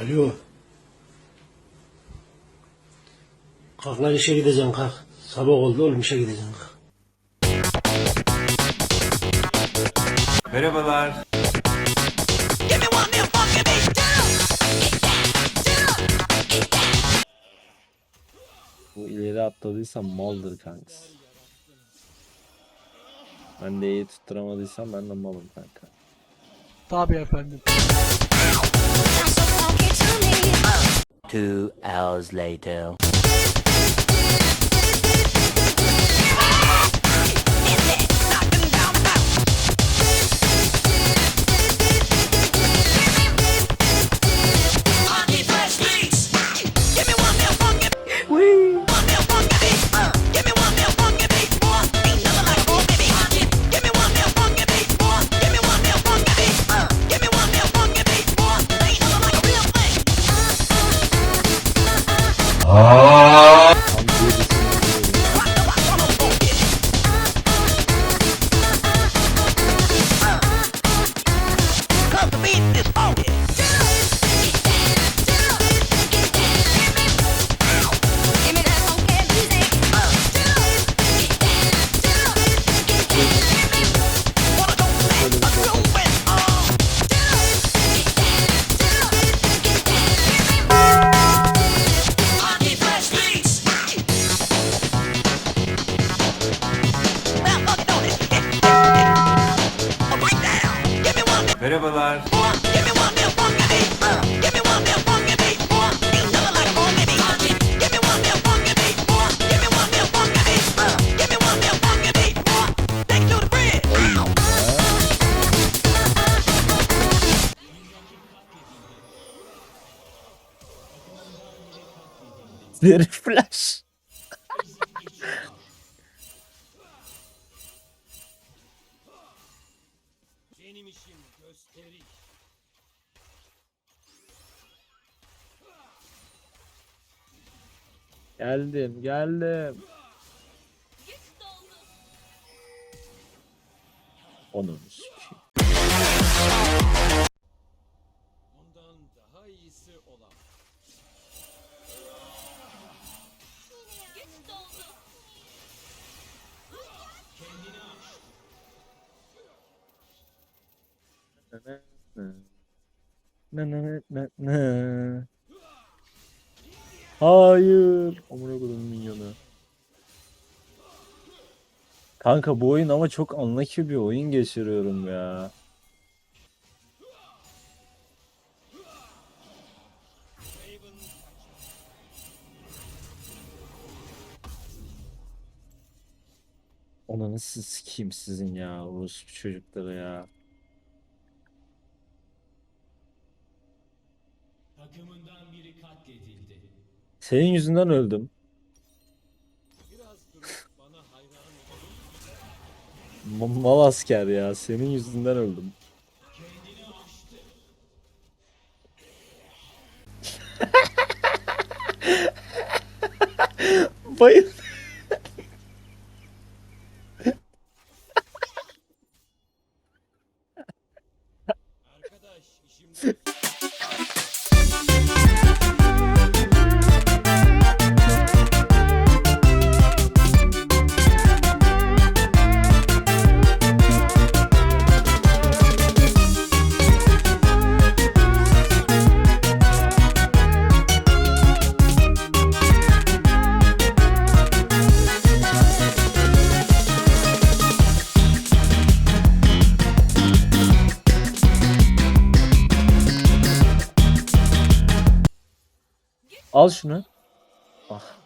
Alo. Kalk lan işe gideceksin kalk. Sabah oldu oğlum işe gideceksin kalk. Merhabalar. Bu ileri atladıysam maldır kanka. Ben de iyi tutturamadıysam ben de malım kanka. Tabii efendim. Two hours later. 아. Merhabalar. Deri flash. Geldim, geldim. Onun sikeyim. Na na na Hayır. Amına koydum minyonu. Kanka bu oyun ama çok unlucky bir oyun geçiriyorum ya. Onu nasıl sikeyim sizin ya orospu çocukları ya. Senin yüzünden öldüm. Ma- Mal asker ya. Senin yüzünden öldüm. Bayıl. Al şunu. Ah.